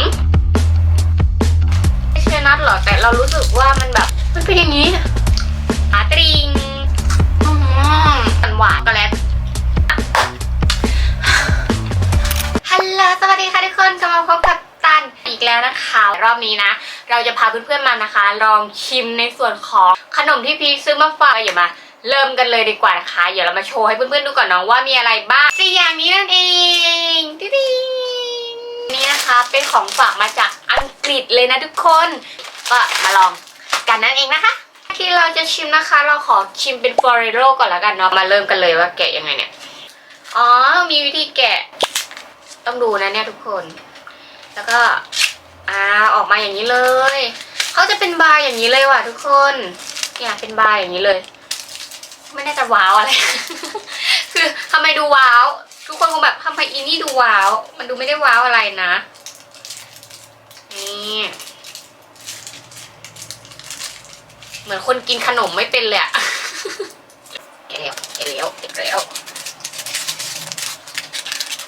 มไม่ใช่นัทหรอแต่เรารู้สึกว่ามันแบบ มันเป็นอย่างนี้อาตริงอืมมันหวานก็แล้วฮัลโหลสวัสดีค่ะทุกคนกลับมาพบกับตันอีกแล้วนะคะ รอบนี้นะ เราจะพาเพื่อนๆมานะคะ ลองชิมในส่วนของขนมที่พีชซื้อมาฝากอย่ามาเริ่มกันเลยดีกว่านะคะ เดี๋ยวเรามาโชว์ให้เพื่อนๆดูก่อนเนาะว่ามีอะไรบ้างสี่อย่างนี้นั่นเองติ๊ดๆ นี่นะคะเป็นของฝากมาจากอังกฤษเลยนะทุกคน ก็มาลองกันนั่นเองนะคะ ที่เราจะชิมนะคะ เราขอชิมเป็นฟอร์เรโรก่อนแล้วกันเนาะมาเริ่มกันเลยว่าแกะยังไงเนี่ยอ๋อมีวิธีแกะ ต้องดูนะเนี่ยทุกคน แล้วก็อ่าออกมาอย่างนี้เลยเขาจะเป็นบาร์อย่างนี้เลยว่ะทุกคนเนี่ยเป็นบาร์อย่างนี้เลย ไม่น่าจะว้าวอะไร คือทำไมดูว้าว ทุกคนคงแบบทำไมอีนี่ดูว้าว มันดูไม่ได้ว้าวอะไรนะ นี่เหมือนคนกินขนมไม่เป็นเลยอะเกลียวเกลียวเกลียว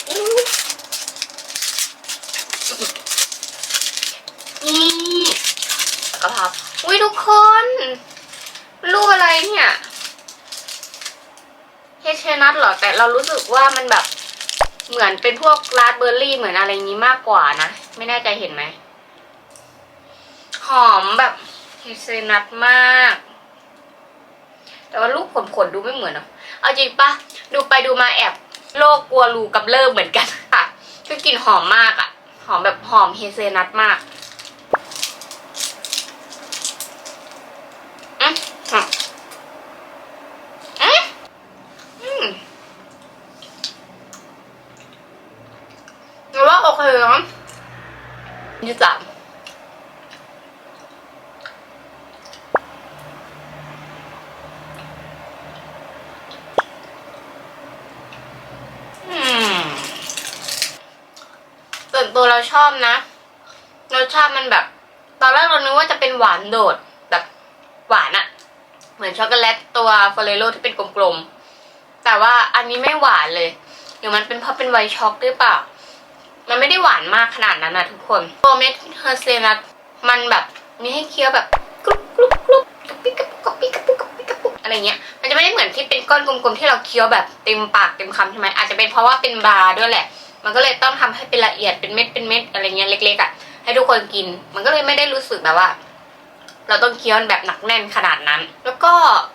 อู้นี่แล้วก็พับอุ้ยทุกคนรูปอะไรเนี่ย เฮเชนัทเหรอแต่เรารู้สึกว่ามันแบบเหมือนเป็นพวกราสเบอร์รี่เหมือนอะไรนี้มากกว่านะ ไม่แน่ใจเห็นไหม หอมแบบเฮเซนัทมาก แต่ว่าลูกผลๆดูไม่เหมือนเนาะเอาจริงปะดูไปดูมาแอบโรคกลัวรูกับเริ่มเหมือนกันค่ะคือกลิ่นหอมมากอะหอมแบบหอมเฮเซนัทมากอืมอืมอืมอืมหรือว่าโอเคนะ ยี่สามอืมส่วนตัวเราชอบนะ รสชาติมันแบบ ตอนแรกเรานึกว่าจะเป็นหวานโดด แบบหวานอะเหมือนช็อกโกแลตตัวฟอเรโลที่เป็นกลมๆ แต่ว่าอันนี้ไม่หวานเลยเดี๋ยวมันเป็นเพราะเป็นไวช็อกหรือเปล่า มันไม่ได้หวานมากขนาดนั้นนะทุกคนตัวเม็ดเฮอร์เซนัทมันแบบมีให้เคี้ยวแบบกรุบกรุบกรุบกระปิกกระปุกกระปิกกระปุกกระปิกกระปุกอะไรเงี้ย มันจะไม่ได้เหมือนที่เป็นก้อนกลมๆที่เราเคี้ยวแบบเต็มปากเต็มคำใช่ไหมอาจจะเป็นเพราะว่าเป็นบาร์ด้วยแหละ มันก็เลยต้องทำให้เป็นละเอียดเป็นเม็ดเป็นเม็ดอะไรเงี้ยเล็กๆอะให้ทุกคนกิน มันก็เลยไม่ได้รู้สึกแบบว่า เราต้องเคี้ยวแบบหนักแน่นขนาดนั้น แล้วก็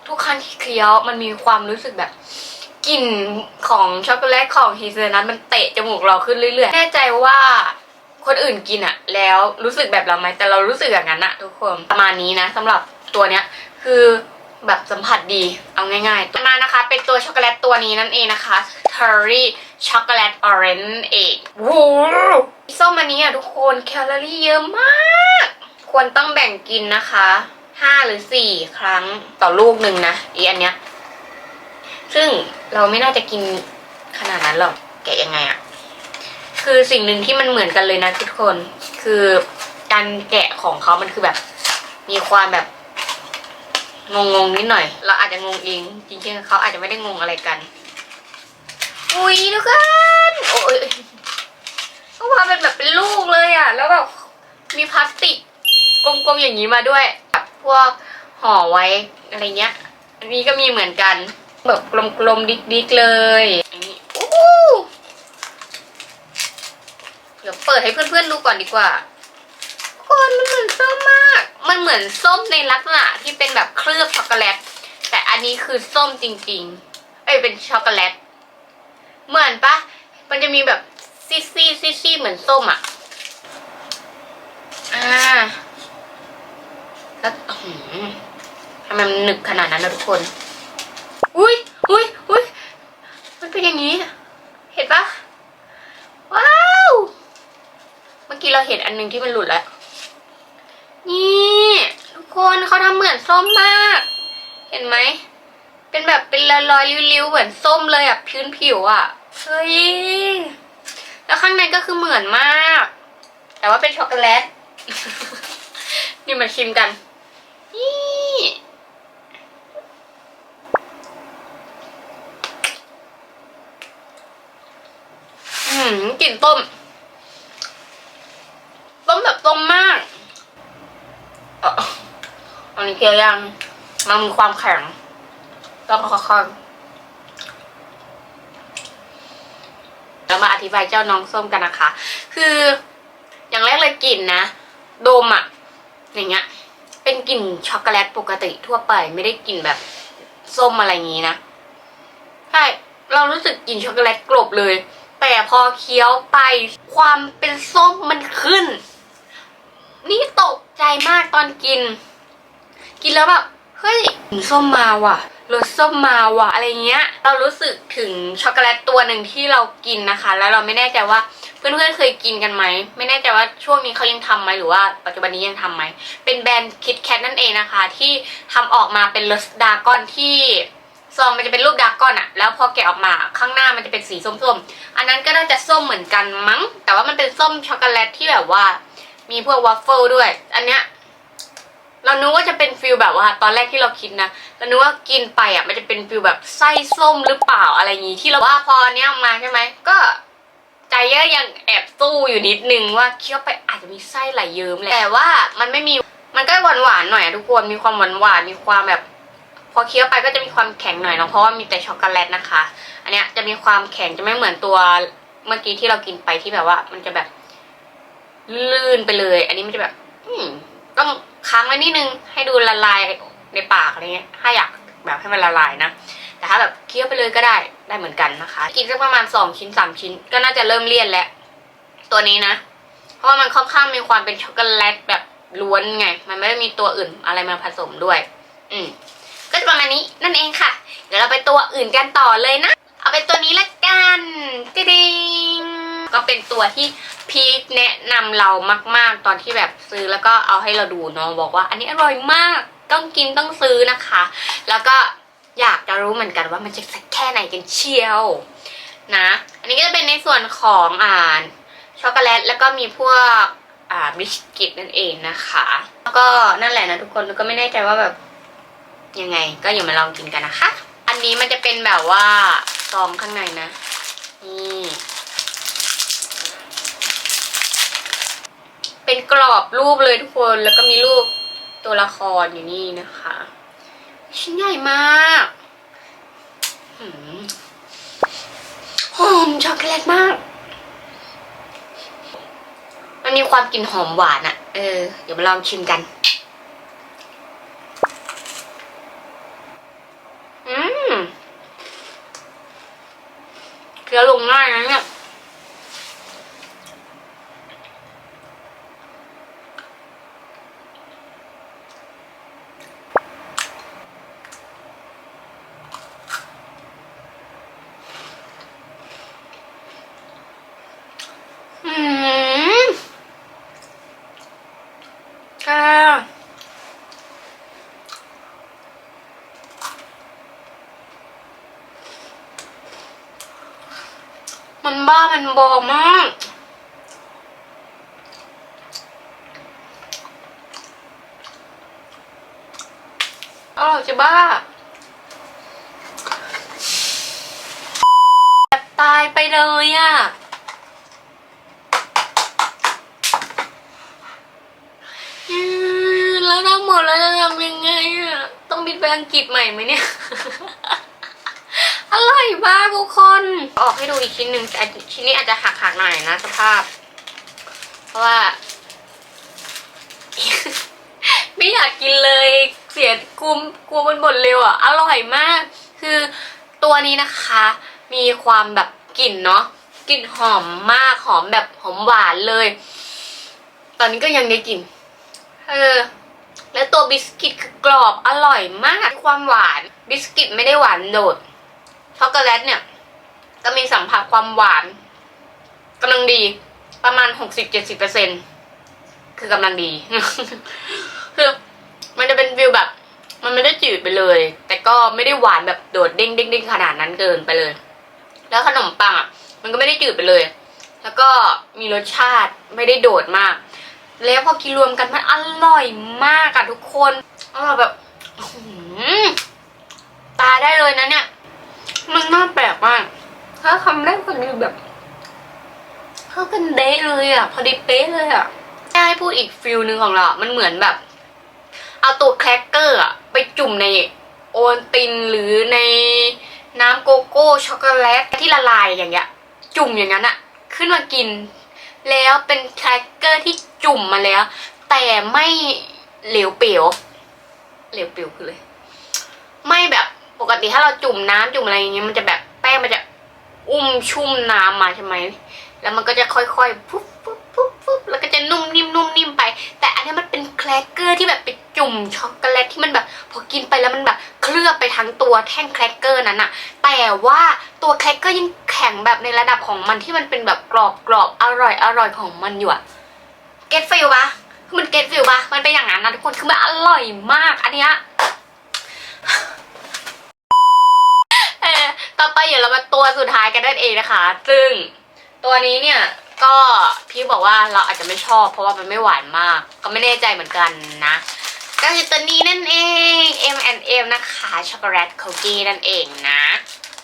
ทุกครั้งที่เคี้ยวมันมีความรู้สึกแบบ กลิ่นของช็อกโกแลตของเฮเซลนัทมันเตะจมูกเราขึ้นเรื่อยๆแน่ใจว่าคนอื่นกินอะแล้วรู้สึกแบบเราไหมแต่เรารู้สึกอย่างนั้นอะทุกคนประมาณนี้นะสำหรับตัวเนี้ยคือแบบสัมผัสดีเอาง่ายๆต่อมานะคะ เป็นตัวช็อกโกแลตตัวนี้นั่นเองนะคะ Curry Chocolate Orange เองโอ้โหส้มอันนี้อะทุกคนแคลอรี่เยอะมาก ควรต้องแบ่งกินนะคะห้าหรือสี่ครั้งต่อลูกหนึ่งนะอีอันเนี้ย ซึ่งเราไม่น่าจะกินขนาดนั้นหรอกแกะยังไงอะคือสิ่งหนึ่งที่มันเหมือนกันเลยนะทุกคน คือการแกะของเขามันคือแบบ มีความแบบงงงๆนิดหน่อย เราอาจจะงงเองจริงๆเขาอาจจะไม่ได้งงอะไรกัน อุ้ยทุกคนโอ้ยก็มาเป็นแบบเป็นลูกเลยอะแล้วแบบมีพลาสติกกลมๆอย่างนี้มาด้วยแบบพวกห่อไว้อะไรเงี้ย อันนี้ก็มีเหมือนกัน แบบกลมๆดิกๆเลยอันนี้เดี๋ยวเปิดให้เพื่อนๆดูก่อนดีกว่าคนมันเหมือนส้มมาก มันเหมือนส้มในลักษณะที่เป็นแบบเคลือบช็อกโกแลต แต่อันนี้คือส้มจริง ๆ เอ้ยเป็นช็อกโกแลต เหมือนปะ มันจะมีแบบซีซีซีซีเหมือนส้มอะ อ่า แล้วทำไมมันหนึบขนาดนั้นนะทุกคน อุ้ยอุ้ยอุ้ยมันเป็นอย่างนี้ เห็นปะว้าว เมื่ อันหนึงที่มันหลุดแล้ว นี่ทุกคนเขาทำเหมือนส้มมาก เห็นไหม เป็นแบบเป็นรอยๆริ้วๆเหมือนส้มเลยอะพื้นผิวอะ เฮ้ย แล้วข้างในก็คือเหมือนมาก แต่ว่าเป็นช็อกโกแลต นี่มาชิมกัน นี่อืมกลิ่นต้ม แบบส้มมากอันนี้เคี้ยวยังมันมีความแข็งต้องค่อยๆแล้วมาอธิบายเจ้าน้องส้มกันนะคะ คือ อย่างแรกเลยกลิ่นนะดมอะอย่างเงี้ย เป็นกลิ่นช็อกโกแลตปกติทั่วไป ไม่ได้กลิ่นแบบส้มอะไรอย่างงี้นะใช่เรารู้สึกกลิ่นช็อกโกแลตกลบเลย แต่พอเคี้ยวไปความเป็นส้มมันขึ้น นี่ตกใจมากตอนกิน กินแล้วแบบเฮ้ยกลิ่นส้มมาว่ะรสส้มมาว่ะอะไรเงี้ย เรารู้สึกถึงช็อกโกแลตตัวหนึ่งที่เรากินนะคะ แล้วเราไม่แน่ใจว่าเพื่อนๆเคยกินกันไหม ไม่แน่ใจว่าช่วงนี้เขายังทำไหมหรือว่าปัจจุบันนี้ยังทำไหม เป็นแบรนด์คิดแคทนั่นเองนะคะ ที่ทำออกมาเป็นรสดากอนที่ซองมันจะเป็นรูปดราก้อนอะแล้วพอแกะออกมาข้างหน้ามันจะเป็นสีส้มๆ อันนั้นก็น่าจะส้มเหมือนกันมั้ง แต่ว่ามันเป็นส้มช็อกโกแลตที่แบบว่า มีพวกวัฟเฟิลด้วย อันเนี้ยเรานึกว่าจะเป็นฟิลแบบว่า ตอนแรกที่เราคิดนะเรานึกว่ากินไปอะมันจะเป็นฟิลแบบไส้ส้มหรือเปล่าอะไรอย่างงี้ที่เราว่าพออันเนี้ยออกมาใช่ไหมก็ใจเยอะยังแอบสู้อยู่นิดนึงว่าเคี้ยวไปอาจจะมีไส้ไหลเยิ้มเลยแต่ว่ามันไม่มีมันก็หวานหวานๆหน่อยทุกคนมีความหวานหวานๆมีความแบบ พอเคี้ยวไปก็จะมีความแข็งหน่อยเนาะเพราะว่ามีแต่ช็อกโกแลตนะคะ อันเนี้ยจะมีความแข็งจะไม่เหมือนตัวเมื่อกี้ที่เรากินไปที่แบบว่า มันจะแบบ ลื่นไปเลย อันนี้มันจะแบบ อืมต้องค้างไว้นิดนึงให้ดูละลายในปากอะไรเงี้ย ถ้าอยากแบบให้มันละลายนะ แต่ถ้าแบบเคี้ยวไปเลยก็ได้ได้เหมือนกันนะคะ กินสักประมาณสองชิ้นสามชิ้น ก็น่าจะเริ่มเลี่ยนแล้ว ตัวนี้นะ เพราะว่ามันค่อนข้างมีความเป็นช็อกโกแลตแบบล้วนไง มันไม่ได้มีตัวอื่นอะไรมาผสมด้วย อืม ก็จะประมาณนี้นั่นเองค่ะ เดี๋ยวเราไปตัวอื่นกันต่อเลยนะ เอาเป็นตัวนี้ละกันติดิง ก็เป็นตัวที่พีคแนะนำเรามาก ๆ ตอนที่แบบซื้อแล้วก็เอาให้เราดูเนาะบอกว่า อันนี้อร่อยมากต้องกินต้องซื้อนะคะ แล้วก็อยากจะรู้เหมือนกันว่ามันจะสักแค่ไหนกันเชียวนะ อันนี้ก็จะเป็นในส่วนของอ่าช็อกโกแลตแล้วก็มีพวกอ่าบิสกิตนั่นเองนะคะ แล้วก็นั่นแหละนะทุกคนแล้วก็ไม่แน่ใจว่าแบบยังไงก็อย่ามาลองกินกันนะคะ อันนี้มันจะเป็นแบบว่าซองข้างในนะนี่ เป็นกรอบรูปเลยทุกคน แล้วก็มีรูปตัวละครอยู่นี่นะคะ ชิ้นใหญ่มากหืมหอมช็อกโกแลตมาก มันมีความกลิ่นหอมหวานอะเออ เดี๋ยวมาลองชิมกันอืมเคี้ยวลงง่ายนะเนี่ย อืมค่ะมันบ้า มันบมากอร่อยจะบ้าแบบตายไปเลยอะแล้วทั้งหมดเราจะทำยังไงอะ ต้องบินไปอังกฤษใหม่ไหมเนี่ย อร่อยมากทุกคน ออกให้ดูอีกชิ้นหนึ่งแต่ชิ้นนี้อาจจะหักหักๆหน่อยนะสภาพ เพราะว่า ไม่อยากกินเลยเสียกลัวกลัวมันหมดเร็วอะ อร่อยมาก คือตัวนี้นะคะ มีความแบบกลิ่นเนาะกลิ่นหอมมากหอมแบบหอมหวานเลย ตอนนี้ก็ยังได้กลิ่นเออแล้วตัวบิสกิตคือกรอบอร่อยมาก ความหวาน บิสกิตไม่ได้หวานโดด ช็อกโกแลตเนี่ยก็มีสัมผัสความหวานกำลังดีประมาณหกสิบเจ็ดสิบเปอร์เซ็นคือกำลังดีคือมันจะเป็นฟิลแบบ มันไม่ได้จืดไปเลย แต่ก็ไม่ได้หวานแบบโดดเด้งเด้งเด้งขนาดนั้นเกินไปเลย แล้วขนมปังอะมันก็ไม่ได้จืดไปเลย แล้วก็มีรสชาติไม่ได้โดดมาก แล้วพอกินรวมกันมันอร่อยมากอะทุกคนอร่อยแบบหือตาได้เลยนะเนี่ย มันน่าแปลกมากถ้าทำได้คนดีแบบเข้ากันเด้เลยอะพอดีเป๊ะเลยอะใจให้พูดอีกฟิลหนึ่งของเราอะมันเหมือนแบบ เอาตัวแครกเกอร์อะไปจุ่มในโอวัลตินหรือในน้ำโกโก้ช็อกโกแลตที่ละลายอย่างเงี้ย จุ่มอย่างนั้นอะขึ้นมากิน แล้วเป็นแครกเกอร์ที่จุ่มมาแล้ว แต่ไม่เหลวเปลวเหลวเปลวคือเลย ไม่แบบ ปกติถ้าเราจุ่มน้ำจุ่มอะไรอย่างเงี้ยมันจะแบบแป้งมันจะอุ้มชุ่มน้ำมาใช่ไหมแล้วมันก็จะค่อยๆปุ๊บปุ๊บปุ๊บปุ๊บแล้วก็จะนุ่มนิ่มนุ่มนิ่มไป แต่อันนี้มันเป็นแครกเกอร์ที่แบบไปจุ่มช็อกโกแลตที่มันแบบ พอกินไปแล้วมันแบบเคลือบไปทั้งตัวแท่งแครกเกอร์นั้นอะแต่ว่าตัวแครกเกอร์ยังแข็งแบบในระดับของมันที่มันเป็นแบบกรอบกรอบอร่อยอร่อยของมันอยู่อะเก็ตฟิลปะมันเก็ตฟิลปะมันเป็นอย่างนั้นนะทุกคนคือมันอร่อยมาก อันเนี้ย เออ ต่อไปเดี๋ยวเรามาตัวสุดท้ายกันนั่นเองนะคะ ซึ่งตัวนี้เนี่ยก็พี่บอกว่าเราอาจจะไม่ชอบ เพราะว่ามันไม่หวานมาก ก็ไม่แน่ใจเหมือนกันนะ ก็คือตัวนี้นั่นเอง M&M นะคะช็อกโกแลตคุกกี้นั่นเองนะ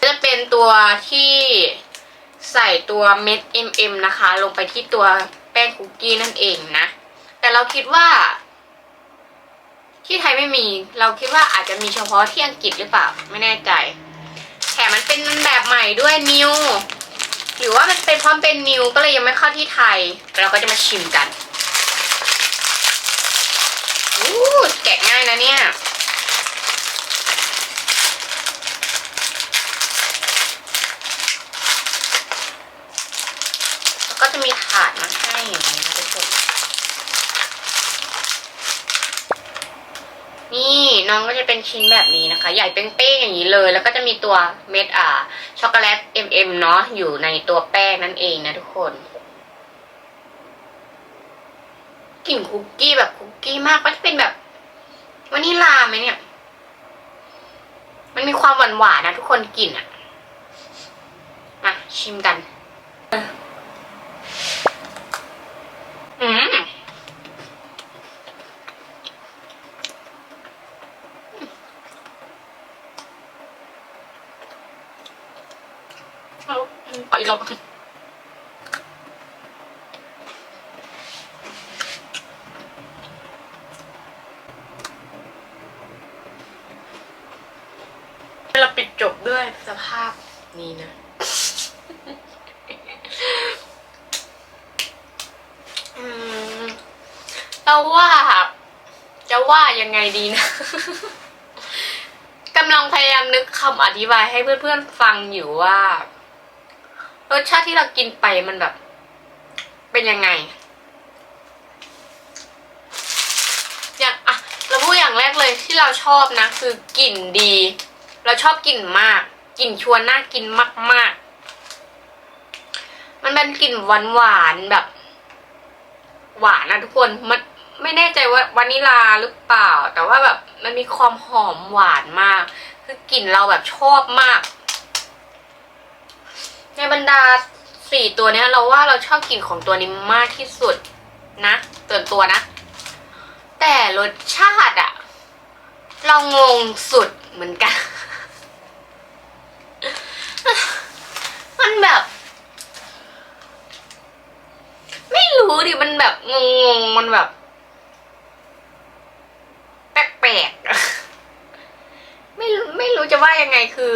จะเป็นตัวที่ใส่ตัวเม็ด M&M นะคะ ลงไปที่ตัวแป้งคุกกี้นั่นเองนะ แต่เราคิดว่า ที่ไทยไม่มี เราคิดว่าอาจจะมีเฉพาะที่อังกฤษหรือเปล่า ไม่แน่ใจ แถมมันเป็นแบบใหม่ด้วยนิวหรือว่ามันเป็นพราะเป็นนิวก็เลยยังไม่เข้าที่ไทย เราก็จะมาชิมกันอู้แกะง่ายนะเนี่ยแล้วก็จะมีถาดมาให้อย่างนี้นะทุกคน นี่น้องก็จะเป็นชิ้นแบบนี้นะคะ ใหญ่เป้งๆอย่างนี้เลย แล้วก็จะมีตัวเม็ดอ่าช็อกโกแลต M&M เนาะอยู่ในตัวแป้งนั่นเองนะทุกคนกลิ่นคุกกี้แบบคุกกี้มากก็จะเป็นแบบวานิลลาไหมเนี่ย มันมีความหวานหวานๆนะทุกคนกลิ่นอะมาชิมกัน อืม เอา ขออีกรอบเราปิดจบด้วยสภาพนี้นะ เราว่า จะว่ายังไงดีนะกำลังพยายามนึกคำอธิบายให้เพื่อนๆฟังอยู่ว่า รสชาติที่เรากินไปมันแบบ เป็นยังไง อย่างอะเราพูดอย่างแรกเลยที่เราชอบนะ คือกลิ่นดี เราชอบกลิ่นมากกลิ่นชวนน่ากินมาก ๆ มันเป็นกลิ่นหวานหวานๆแบบ หวานนะทุกคนมันไม่แน่ใจว่าวานิลาหรือเปล่า แต่ว่าแบบมันมีความหอมหวานมาก คือกลิ่นเราแบบชอบมาก ในบรรดาสี่ตัวเนี้ยเราว่าเราชอบกลิ่นของตัวนี้มากที่สุดนะส่วนตัวนะ แต่รสชาติอะเรางงสุดเหมือนกัน มันแบบ ไม่รู้ดิมันแบบงงๆมันแบบแปลกๆไม่ไม่รู้จะว่ายังไงคือ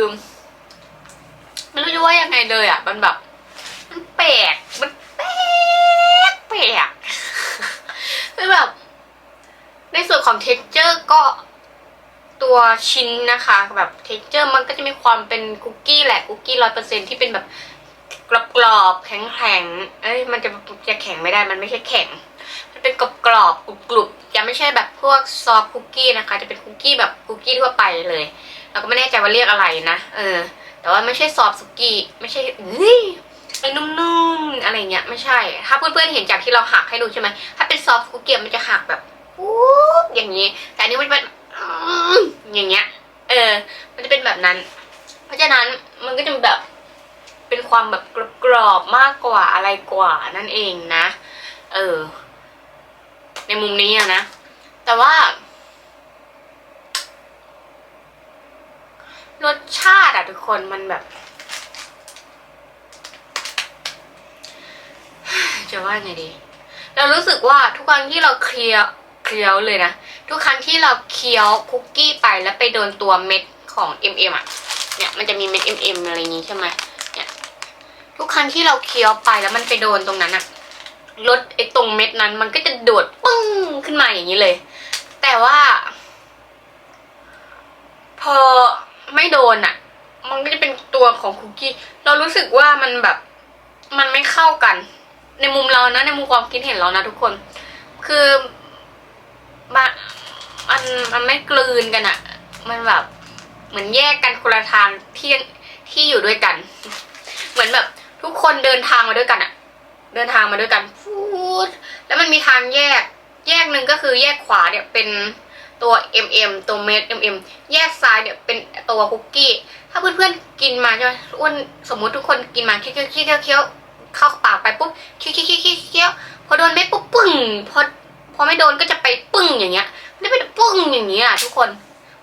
ไม่รู้จะว่ายังไงเลยอะ มันแบบ มันแปลก มันแปลกแปลกคือแบบ ในส่วนของเท็กเจอร์ก็ตัวชิ้นนะคะ แบบเท็กเจอร์มันก็จะมีความเป็นคุกกี้แหละคุกกี้ร้อยเปอร์เซ็นที่เป็นแบบกรอบๆแข็งๆเอ้ยมันจะจะแข็งไม่ได้มันไม่ใช่แข็ง มันเป็นกรอบกรอบๆกรุบๆจะไม่ใช่แบบพวกซอฟคุกกี้นะคะ จะเป็นคุกกี้แบบคุกกี้ทั่วไปเลย เราก็ไม่แน่ใจว่าเรียกอะไรนะเออ แต่ว่าไม่ใช่ซอฟต์คุกี้ไม่ใช่เฮ้ยไอ้นุ่มๆอะไรเงี้ยไม่ใช่ ถ้าเพื่อนๆเห็นจากที่เราหักให้ดูใช่ไหมถ้าเป็นซอฟต์คุกี้มันจะหักแบบปุ๊บอย่างนี้ แต่อันนี้มันจะเป็นอืมอย่างเงี้ย เออ มันจะเป็นแบบนั้น เพราะฉะนั้นมันก็จะแบบเป็นความแบบกรอบๆมากกว่าอะไรกว่านั่นเองนะ เออ ในมุมนี้อะนะ แต่ว่า รสชาติอะทุกคนมันแบบ จะว่าไงดี เรารู้สึกว่าทุกครั้งที่เราเคี้ยวเคี้ยวเลยนะทุกครั้งที่เราเคี้ยวคุกกี้ไปแล้วไปโดนตัวเม็ดของ M&M อะเนี่ยมันจะมีเม็ด M&M อะไรอย่างงี้ใช่ไหมเนี่ยทุกครั้งที่เราเคี้ยวไปแล้วมันไปโดนตรงนั้นอะรสไอ้ตรงเม็ดนั้น มันก็จะโดดปึ้งขึ้นมาอย่างนี้เลย แต่ว่า พอ ไม่โดนอะมันก็จะเป็นตัวของคุกกี้ เรารู้สึกว่ามันแบบ มันไม่เข้ากัน ในมุมเรานะ ในมุมความคิดเห็นเรานะทุกคน คือมันมันมันไม่กลืนกันอะมันแบบ เหมือนแยกกันคนละทางที่ที่อยู่ด้วยกัน เหมือนแบบ ทุกคนเดินทางมาด้วยกันอะเดินทางมาด้วยกันฟูด แล้วมันมีทางแยก แยกหนึ่งก็คือแยกขวาเนี่ยเป็น ตัว MM ตัวเม็ด MM แยกซ้ายเนี่ยเป็นตัวคุกกี้ ถ้าเพื่อนๆกินมาใช่ไหมอ้วนสมมุติทุกคนกินมาเคี้ยวเคี้ยวเคี้ยวเคี้ยวเข้าปากไปปุ๊บเคี้ยวเคี้ยวเคี้ยวเคี้ยวพอโดนเม็ดปุ๊บปึ้งพอพอไม่โดนก็จะไปปึ้งอย่างเงี้ยไม่ได้เป็นปึ้งอย่างเงี้ยทุกคน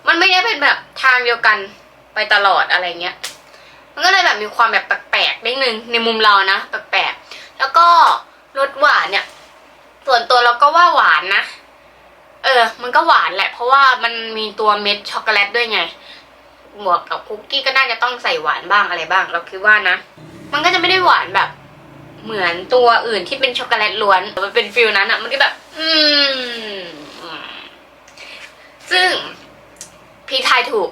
มันไม่ได้เป็นแบบทางเดียวกันไปตลอดอะไรเงี้ย มันก็เลยแบบมีความแบบแปลกๆนิดนึงในมุมเรานะแปลกๆแล้วก็รสหวานเนี่ย ส่วนตัวเราก็ว่าหวานนะ เออ มันก็หวานแหละ เพราะว่ามันมีตัวเม็ดช็อกโกแลตด้วยไง บวกกับคุกกี้ก็น่าจะต้องใส่หวานบ้างอะไรบ้าง เราคิดว่านะ มันก็จะไม่ได้หวานแบบ เหมือนตัวอื่นที่เป็นช็อกโกแลตล้วนแต่มันเป็นฟิลนั้นอะมันก็แบบอืมอืม ซึ่งพี่ทายถูก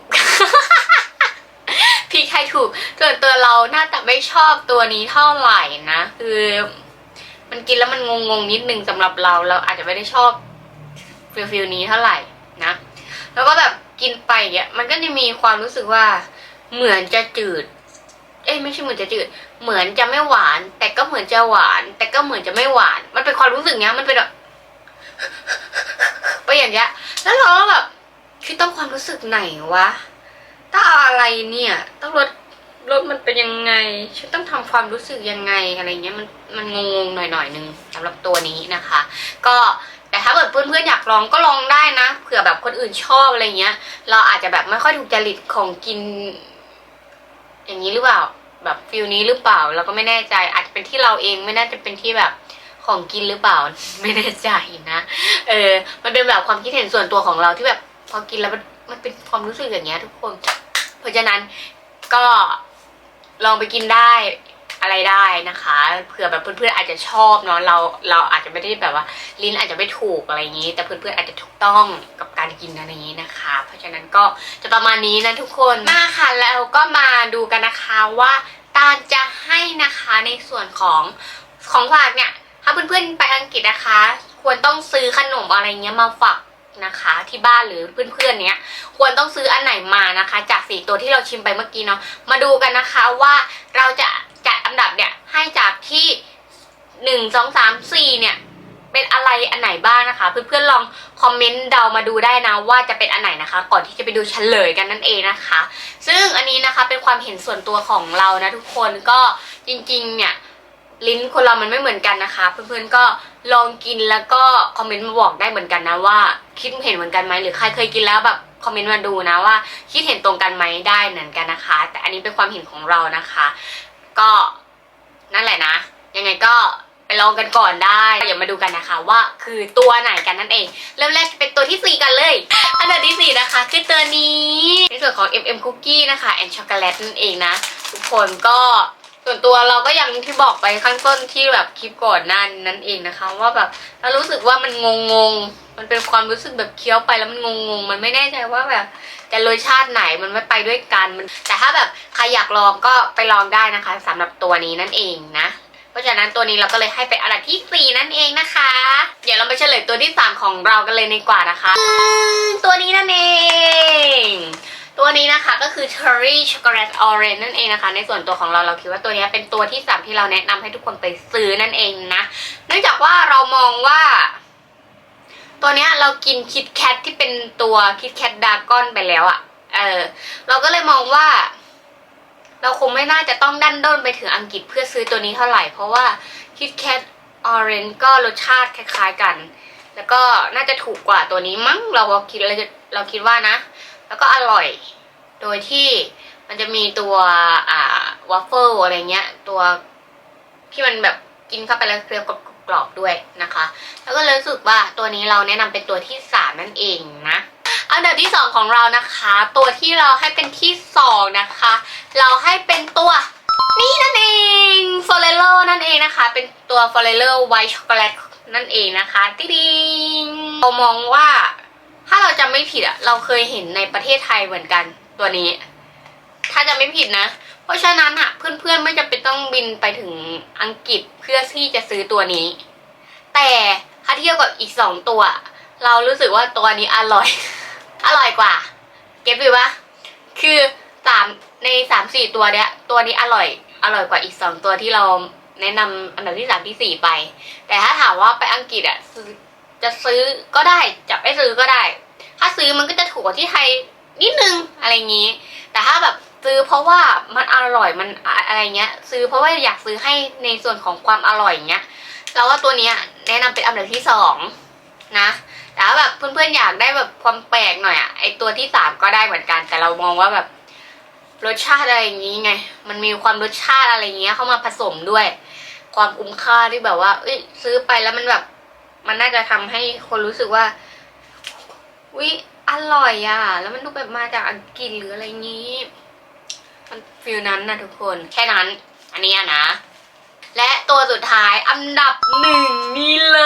พี่ทายถูกส่วนตัวเราน่าจะไม่ชอบตัวนี้เท่าไหร่นะ คือ มันกินแล้วมันงงๆนิดนึงสำหรับเรา เราอาจจะไม่ได้ชอบ ฟิลฟิลนี้เท่าไหร่นะ แล้วก็แบบกินไปอย่างเงี้ยมันก็จะมีความรู้สึกว่าเหมือนจะจืด เอ้ยไม่ใช่เหมือนจะจืด เหมือนจะไม่หวาน แต่ก็เหมือนจะหวาน แต่ก็เหมือนจะไม่หวาน มันเป็นความรู้สึกเนี้ยมันเป็นแบบไปอย่างเงี้ย แล้วเราก็แบบคือต้องความรู้สึกไหนวะต้องเอาอะไรเนี่ย ต้องลดลดมันเป็นยังไง ฉันต้องทำความรู้สึกยังไงอะไรเงี้ยมันมันงงๆหน่อยๆนึงสำหรับตัวนี้นะคะ ก็ แต่ถ้าเกิดเพื่อนๆอยากลองก็ลองได้นะเผื่อแบบคนอื่นชอบอะไรเงี้ย เราอาจจะแบบไม่ค่อยถูกจริตของกิน อย่างนี้หรือเปล่า แบบฟิลนี้หรือเปล่า เราก็ไม่แน่ใจ อาจจะเป็นที่เราเองไม่น่าจะเป็นที่แบบของกินหรือเปล่า ไม่แน่ใจนะเออ มันเป็นแบบความคิดเห็นส่วนตัวของเราที่แบบพอกินแล้วมันมันเป็นความรู้สึกอย่างเงี้ย ทุกคน เพราะฉะนั้นก็ลองไปกินได้ อะไรได้นะคะเผื่อแบบเพื่อนๆอาจจะชอบเนาะเราเราอาจจะไม่ได้แบบว่าลิ้นอาจจะไม่ถูกอะไรอย่างนี้ แต่เพื่อนๆอาจจะถูกต้องกับการกินอะไรอย่างนี้นะคะ เพราะฉะนั้นก็จะประมาณนี้นะทุกคนมาค่ะแล้วก็มาดูกันนะคะว่าตาลจะให้นะคะในส่วนของของฝากเนี่ยถ้าเพื่อนๆไปอังกฤษนะคะ ควรต้องซื้อขนมอะไรเงี้ยมาฝากนะคะที่บ้านหรือเพื่อนๆเนี้ยควรต้องซื้ออันไหนมานะคะ จากสี่ตัวที่เราชิมไปเมื่อกี้เนาะมาดูกันนะคะว่าเราจะ จัดอันดับเนี่ยให้จากที่หนึ่งสองสามสี่เนี่ยเป็นอะไรอันไหนบ้างนะคะ เพื่อนๆลองคอมเมนต์เดามาดูได้นะว่าจะเป็นอันไหนนะคะ ก่อนที่จะไปดูเฉลยกันนั่นเองนะคะ ซึ่งอันนี้นะคะเป็นความเห็นส่วนตัวของเรานะทุกคนก็จริงๆเนี่ยลิ้นคนเรามันไม่เหมือนกันนะคะ เพื่อนๆก็ลองกินแล้วก็คอมเมนต์มาบอกได้เหมือนกันนะว่าคิดเห็นเหมือนกันไหมหรือใครเคยกินแล้วแบบคอมเมนต์มาดูนะว่าคิดเห็นตรงกันไหมได้เหมือนกันนะคะ แต่อันนี้เป็นความเห็นของเรานะคะ ก็นั่นแหละนะ ยังไงก็ไปลองกันก่อนได้เดี๋ยวมาดูกันนะคะว่าคือตัวไหนกันนั่นเอง เริ่มแรกเป็นตัวที่สี่กันเลย อันดับที่สี่นะคะ คือตัวนี้ในส่วนของ MM Cookie นะคะแอนช็อกโกแลตนั่นเองนะ ทุกคนก็ ส่วนตัวเราก็อย่างที่บอกไปข้างต้นที่แบบคลิปก่อนหนั้นนั่นเองนะคะ ว่าแบบเรารู้สึกว่ามันงงงมันเป็นความรู้สึกแบบเคี้ยวไปแล้วมันงงงมันไม่แน่ใจว่าแบบจะรสชาติไหนมันไม่ไปด้วยกันมัน แต่ถ้าแบบใครอยากลองก็ไปลองได้นะคะสำหรับตัวนี้นั่นเองนะเพราะฉะนั้นตัวนี้เราก็เลยให้เป็นอันดับที่ 4 นั่นเองนะคะ เดี๋ยวเราไปเฉลยตัวที่ 3 ของเรากันเลยดีกว่านะคะ ตัวนี้นั่นเอง ตัวนี้นะคะก็คือ Cherry Chocolate Orange นั่นเองนะคะ ในส่วนตัวของเราเราคิดว่าตัวนี้เป็นตัวที่3ที่เราแนะนำให้ทุกคนไปซื้อนั่นเองนะ เนื่องจากว่าเรามองว่า ตัวนี้เรากินคิดแคทที่เป็นตัวคิดแคทดากอนไปแล้วอะ่ะ เออ เราก็เลยมองว่า เราคงไม่น่าจะต้องดันด้นไปถึงอังกฤษเพื่อซื้อตัวนี้เท่าไหร่ เพราะว่าคิดแคทออเรนก็รสชาติคล้าย ๆกัน แล้วก็น่าจะถูกกว่าตัวนี้มั้งเราคิดเราคิดว่านะ แล้วก็อร่อย โดยที่มันจะมีตัวอ่าวอฟเฟิลอะไรเงี้ย ตัวที่มันแบบกินเข้าไปแล้วเคี้ยวกกรอบด้วยนะคะ แล้วก็เลยรู้สึกว่าตัวนี้เราแนะนำเป็นตัวที่สามนั่นเองนะอันดับที่สองของเรานะคะ ตัวที่เราให้เป็นที่สองนะคะ เราให้เป็นตัวนี่นั่นเอง f o r e l o นั่นเองนะคะ เป็นตัว f o r e l o White Chocolate นั่นเองนะคะ ติ๊ดิงเรามองว่า ถ้าเราจำไม่ผิดอะเราเคยเห็นในประเทศไทยเหมือนกันตัวนี้ ถ้าจะไม่ผิดนะ เพราะฉะนั้นอะเพื่อนๆไม่จำเป็นต้องบินไปถึงอังกฤษเพื่อที่จะซื้อตัวนี้ แต่ถ้าเทียบกับอีกสองตัว เรารู้สึกว่าตัวนี้อร่อย อร่อยกว่า เก็บดูปะคือสามในสามสี่ตัวเนี้ย ตัวนี้อร่อย อร่อยกว่าอีกสองตัวที่เราแนะนำอันดับที่สามที่สี่ไป แต่ถ้าถามว่าไปอังกฤษอะจะซื้อก็ได้จะไม่ซื้อก็ได้ ถ้าซื้อมันก็จะถูกกว่าที่ไทยนิดนึงอะไรอย่างนี้ แต่ถ้าแบบซื้อเพราะว่ามันอร่อยมันอะไรเงี้ย ซื้อเพราะว่าอยากซื้อให้ในส่วนของความอร่อยอย่างเงี้ยเราว่าตัวเนี้ยแนะนำเป็นอันดับที่สองนะแต่ถ้าแบบเพื่อนๆอยากได้แบบความแปลกหน่อยอะไอตัวที่สามก็ได้เหมือนกัน แต่เรามองว่าแบบรสชาติอะไรอย่างงี้ไง มันมีความรสชาติอะไรเงี้ยเข้ามาผสมด้วย ความคุ้มค่าที่แบบว่า เอ้ยซื้อไปแล้วมันแบบ มันน่าจะทำให้คนรู้สึกว่า วิอร่อยอะแล้วมันดูแบบมาจากอังกฤษหรืออะไรงี้ มันฟิลนั้นนะทุกคน แค่นั้น อันนี้นะ และตัวสุดท้ายอันดับหนึ่งนี่เล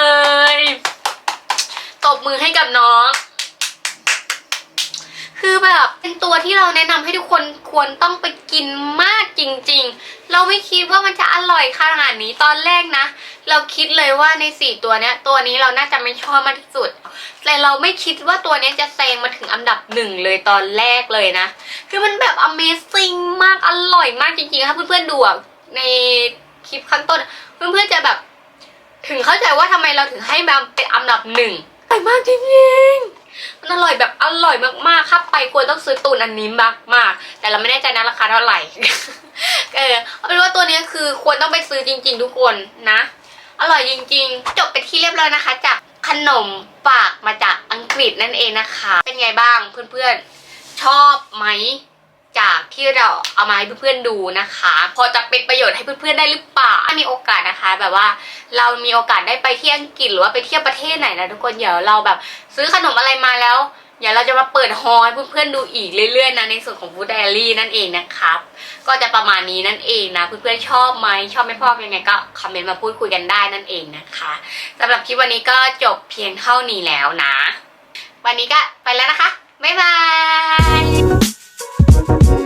ย ตบมือให้กับน้อง คือแบบเป็นตัวที่เราแนะนำให้ทุกคนควรต้องไปกินมากจริง ๆ เราไม่คิดว่ามันจะอร่อยขนาดนี้ตอนแรกนะ เราคิดเลยว่าในสี่ตัวเนี้ย ตัวนี้เราน่าจะไม่ชอบมากที่สุด แต่เราไม่คิดว่าตัวนี้จะแซงมาถึงอันดับหนึ่งเลยตอนแรกเลยนะ คือมันแบบ Amazing มากอร่อยมากจริงๆถ้าเพื่อนๆดูในคลิปข้างต้น เพื่อนๆจะแบบ ถึงเข้าใจว่าทำไมเราถึงให้มันเป็นอันดับหนึ่งอร่อยมากจริงๆ มันอร่อยแบบอร่อยมากๆถ้าไปควรต้องซื้อตุนอันนี้มากๆ แต่เราไม่แน่ใจนะราคาเท่าไหร่ เออเอาเป็นว่าตัวนี้คือควรต้องไปซื้อจริง ๆ ทุกคนนะ อร่อยจริง ๆ จบไปที่เรียบร้อยนะคะ จากขนมฝากมาจากอังกฤษนั่นเองนะคะ เป็นไงบ้างเพื่อนๆ ชอบไหม จากที่เราเอามาให้เพื่อนๆดูนะคะ พอจะเป็นประโยชน์ให้เพื่อนๆได้หรือเปล่าถ้ามีโอกาสนะคะ แบบว่าเรามีโอกาสได้ไปที่อังกฤษหรือว่าไปเที่ยวประเทศไหนนะทุกคนเดี๋ยวเราแบบ ซื้อขนมอะไรมาแล้วเดี๋ยวเราจะมาเปิดฮอให้เพื่อนๆดูอีกเรื่อยๆนะในส่วนของฟูดไดอารี่นั่นเองนะครับ ก็จะประมาณนี้นั่นเองนะ เพื่อนๆชอบไหมชอบไม่ชอบยังไงก็คอมเมนต์มาพูดคุยกันได้นั่นเองนะคะสำหรับคลิปวันนี้ก็จบเพียงเท่านี้แล้วนะ วันนี้ก็ไปแล้วนะคะบ๊ายบาย Thank you.